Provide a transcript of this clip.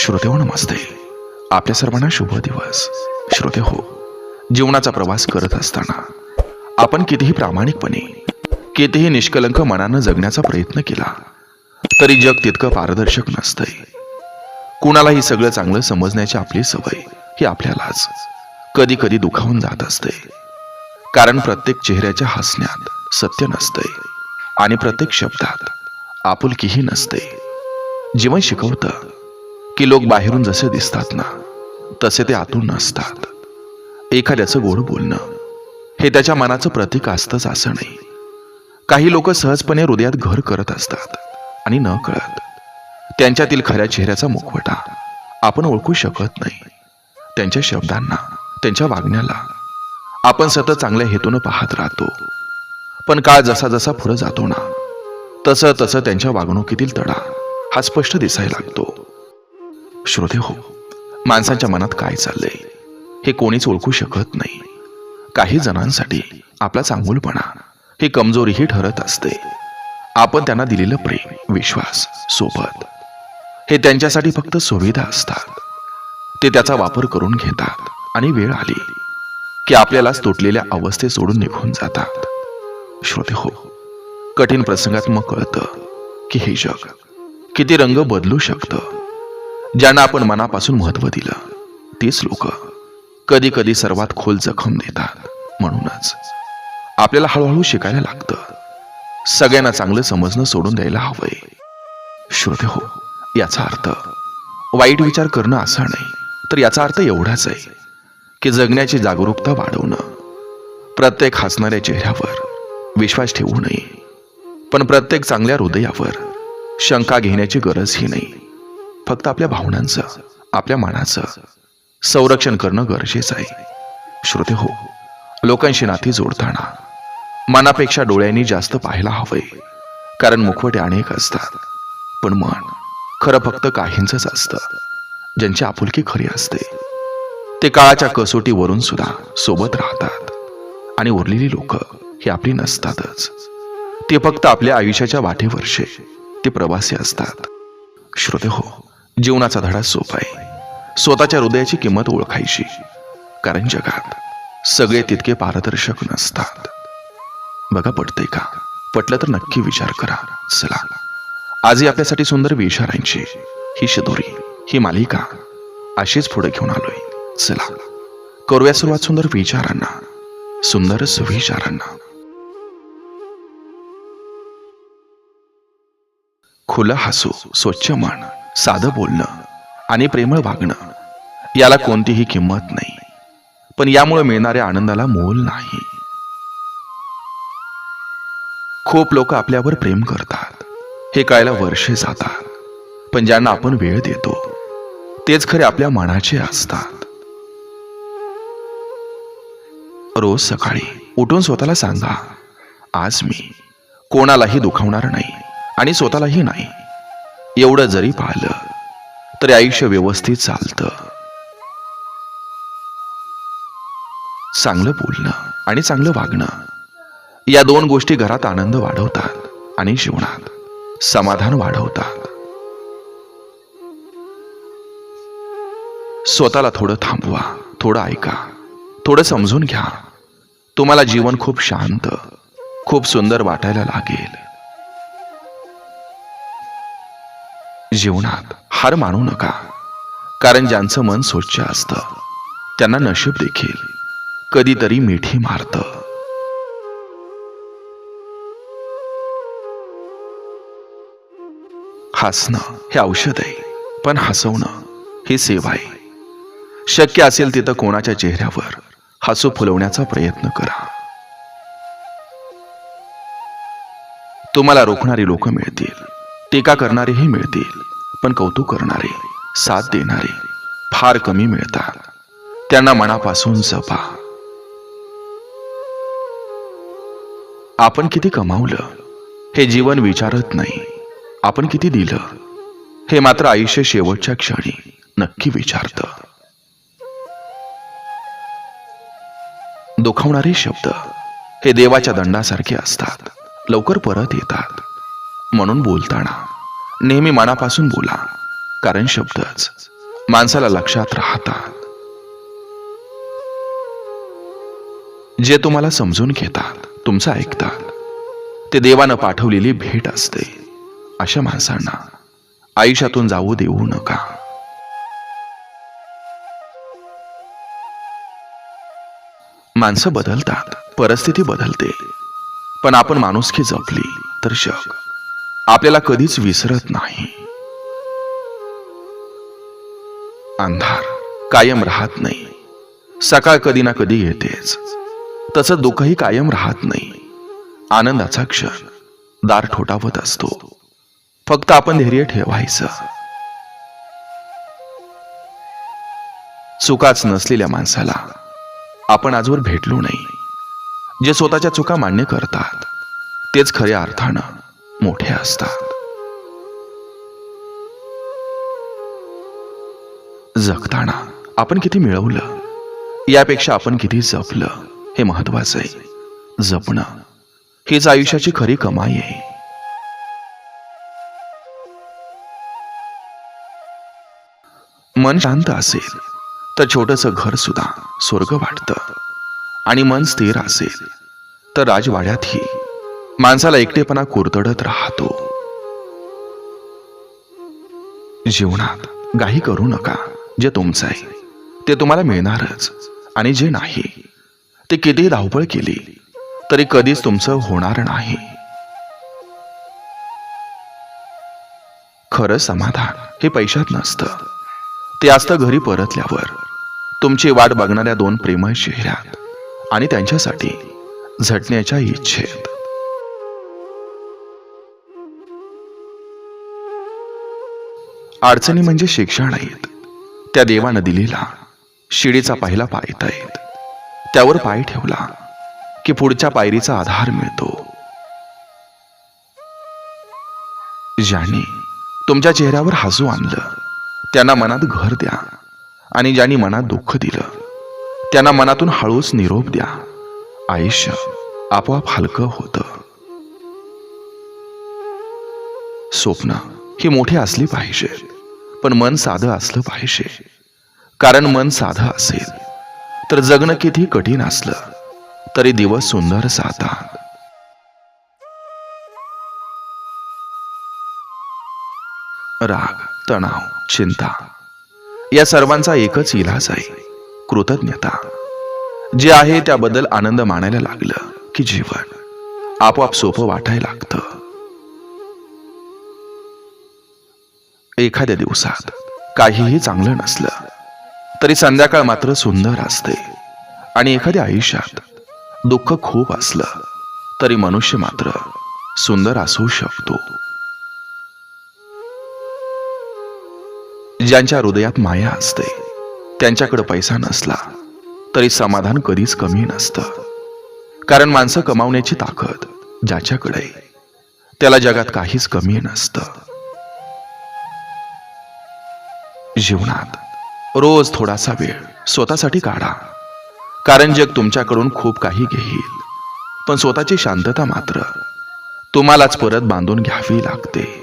श्रोतेहो नमस्ते. आपल्या सर्वांना शुभ दिवस. श्रोते हो जीवनाचा प्रवास करत असताना आपण कितीही प्रामाणिकपणे कितीही निष्कलंक मनानं जगण्याचा प्रयत्न केला तरी जग तितकं पारदर्शक नसतंय. कुणालाही सगळं चांगलं समजण्याची आपली सवय ही आपल्यालाच कधी कधी दुखावून जात असते. कारण प्रत्येक चेहऱ्याच्या हसण्यात सत्य नसतंय आणि प्रत्येक शब्दात आपुलकीही नसते. जीवन शिकवतं की लोक बाहेरून जसे दिसतात ना तसे ते आतून नसतात. एखाद्याचं गोड बोलणं हे त्याच्या मनाचं प्रतीक असतंच असं नाही. काही लोक सहजपणे हृदयात घर करत असतात आणि न कळत. त्यांच्यातील खऱ्या चेहऱ्याचा मुखवटा आपण ओळखू शकत नाही. त्यांच्या शब्दांना त्यांच्या वागण्याला आपण सतत चांगल्या हेतून पाहत राहतो. पण काळ जसा जसा पुढे जातो ना तसं तसं त्यांच्या वागणुकीतील तडा हा स्पष्ट दिसायला लागतो. श्रोते हो माणसाच्या मनात काय चाललंय हे कोणीच ओळखू शकत नाही. काही जणांसाठी आपला चांगुलपणा ही कमजोरीही ठरत असते. आपण त्यांना दिलेलं प्रेम विश्वास सोबत हे त्यांच्यासाठी फक्त सुविधा असतात. ते त्याचा वापर करून घेतात आणि वेळ आली की आपल्यालाच तुटलेल्या अवस्थे सोडून निघून जातात. श्रोते हो कठीण प्रसंगात मग कळतं की हे जग किती रंग बदलू शकतं. ज्यांना आपण मनापासून महत्त्व दिलं तेच लोक कधी कधी सर्वात खोल जखम देतात. म्हणूनच आपल्याला हळूहळू शिकायला लागतं. सगळ्यांना चांगलं समजणं सोडून द्यायला हवंय. श्रोते हो याचा अर्थ वाईट विचार करणं असा नाही तर याचा अर्थ एवढाच आहे की जगण्याची जागरूकता वाढवणं. प्रत्येक हसणाऱ्या चेहऱ्यावर विश्वास ठेवू नये. पण प्रत्येक चांगल्या हृदयावर शंका घेण्याची गरजही नाही. फक्त आपल्या भावनांचं आपल्या मनाचं. संरक्षण करणं गरजेचं आहे. श्रोते हो लोकांशी नाती जोडताना मनापेक्षा डोळ्यांनी जास्त पाहायला हवंय. कारण मुखवटे अनेक असतात. पण मन खरं फक्त काहींचंच असतं. ज्यांची आपुलकी खरी असते. ते काळाच्या कसोटीवरून सुद्धा सोबत राहतात. आणि उरलेली लोक ही आपली नसतातच. ते फक्त आपल्या आयुष्याच्या वाटेवरचे ते प्रवासी असतात. श्रोते हो जीवनाचा धडा सोपा आहे. स्वतःच्या हृदयाची किंमत ओळखायची. कारण जगात सगळे तितके पारदर्शक नसतात. बघा पटतंय का? पटलं तर नक्की विचार करा. चला. आजही आपल्यासाठी सुंदर विचारांची ही शदोरी ही मालिका अशीच पुढे घेऊन आलोय. चला. करूया सुरुवात सुंदर विचारांना. सुंदर सुविचारांना. खुलं हसू स्वच्छ मन. साधं बोलणं आणि प्रेमळ वागणं याला कोणतीही किंमत नाही. पण यामुळे मिळणाऱ्या आनंदाला मोल नाही. खूप लोक आपल्यावर प्रेम करतात. हे कळायला वर्षे जातात. पण ज्यांना आपण वेळ देतो तेच खरे आपल्या मनाचे असतात. रोज सकाळी उठून स्वतःला सांगा आज मी कोणालाही दुखावणार नाही आणि स्वतःलाही नाही. एवढं जरी पाहिलं तरी आयुष्य व्यवस्थित चालतं. चांगलं बोलणं आणि चांगलं वागणं या दोन गोष्टी घरात आनंद वाढवतात आणि जीवनात समाधान वाढवतात. स्वतःला थोडं थांबवा थोडं ऐका थोडं समजून घ्या. तुम्हाला जीवन खूप शांत खूप सुंदर वाटायला लागेल. जीवनात हार मानू नका कारण ज्यांचं मन स्वच्छ असतं त्यांना नशीब देखील कधीतरी मिठी मारतं. हसणं हे औषध आहे पण हसवणं ही सेवा आहे. शक्य असेल तिथं कोणाच्या चेहऱ्यावर हसू फुलवण्याचा प्रयत्न करा. तुम्हाला रोखणारी लोक मिळतील. टीका करणारेही मिळतील पण कौतुक करणारे साथ देणारे फार कमी मिळतात. त्यांना मनापासून जपा. आपण किती कमावलं हे जीवन विचारत नाही. आपण किती दिलं हे मात्र आयुष्य शेवटच्या क्षणी नक्की विचारत. दुखावणारे शब्द हे देवाच्या दंडासारखे असतात. लवकर परत येतात. म्हणून बोलताना. नेहमी मनापासून बोला कारण शब्दच माणसाला लक्षात राहतात. जे तुम्हाला समजून घेतात तुमचं ऐकतात. ते देवानं पाठवलेली भेट असते अशा माणसांना आयुष्यातून जाऊ देऊ नका. माणसं बदलतात परिस्थिती बदलते. पण आपण माणुसकी जपली तर शक. आपल्याला कधीच विसरत नाही. अंधार कायम राहत नाही. सकाळ कधी ना कधी येतेच. तसं दुःखही कायम राहत नाही. आनंदाचा क्षण दार ठोठावत असतो. फक्त आपण धैर्य ठेवायचं. चुकाच नसलेल्या माणसाला आपण आजवर भेटलो नाही. जे स्वतःच्या चुका मान्य करतात तेच खऱ्या अर्थानं मोठे असतात. जगताना आपण किती मिळवलं यापेक्षा आपण किती जपलं हे महत्वाचं आहे. जपणं हीच आयुष्याची खरी कमाई आहे. मन शांत असेल तर छोटस घर सुद्धा स्वर्ग वाटतं. आणि मन स्थिर असेल तर राजवाड्यातही माणसाला एकटेपणा कुरतडत राहतो. जीवनात काही करू नका. जे तुमचं आहे ते तुम्हाला मिळणारच. आणि जे नाही ते कितीही धावपळ केली तरी कधीच तुमचं होणार नाही. खरं समाधान हे पैशात नसतं. ते असतं घरी परतल्यावर. तुमची वाट बघणाऱ्या दोन प्रेमळ चेहऱ्यात आणि त्यांच्यासाठी झटण्याच्या इच्छेत. अडचणी म्हणजे शिक्षण आहेत त्या देवानं दिलेला शिडीचा पहिला पायथा आहेत. त्यावर पाय ठेवला की पुढच्या पायरीचा आधार मिळतो. ज्याने तुमच्या चेहऱ्यावर हसू आणलं त्यांना मनात घर द्या आणि ज्यांनी मनात दुःख दिलं त्यांना मनातून हळूच निरोप द्या. आयुष्य आपोआप हलकं होतं. स्वप्न ही मोठी असली पाहिजे पण मन साधं असलं पाहिजे. कारण मन साधं असेल तर जगणं किती कठीण असलं तरी दिवस सुंदर साधा राग तणाव चिंता या सर्वांचा एकच इलाज आहे कृतज्ञता. जे आहे त्याबद्दल आनंद मानायला लागलं की जीवन आपोआप सोपं वाटायला लागतं. एखाद्या दिवसात काहीही चांगलं नसलं तरी संध्याकाळ मात्र सुंदर असते. आणि एखाद्या आयुष्यात दुःख खूप असलं तरी मनुष्य मात्र सुंदर असू शकतो. ज्यांच्या हृदयात माया असते त्यांच्याकडे पैसा नसला तरी समाधान कधीच कमी नसतं. कारण माणसं कमावण्याची ताकद ज्याच्याकडे त्याला जगात काहीच कमी नसतं. जीवनात. रोज थोडासा वेळ स्वतःसाठी काढा. कारण जग तुमच्याकडून खूप काही घेईल. पण स्वतःची शांतता मात्र तुम्हालाच परत बांधून घ्यावी लागते.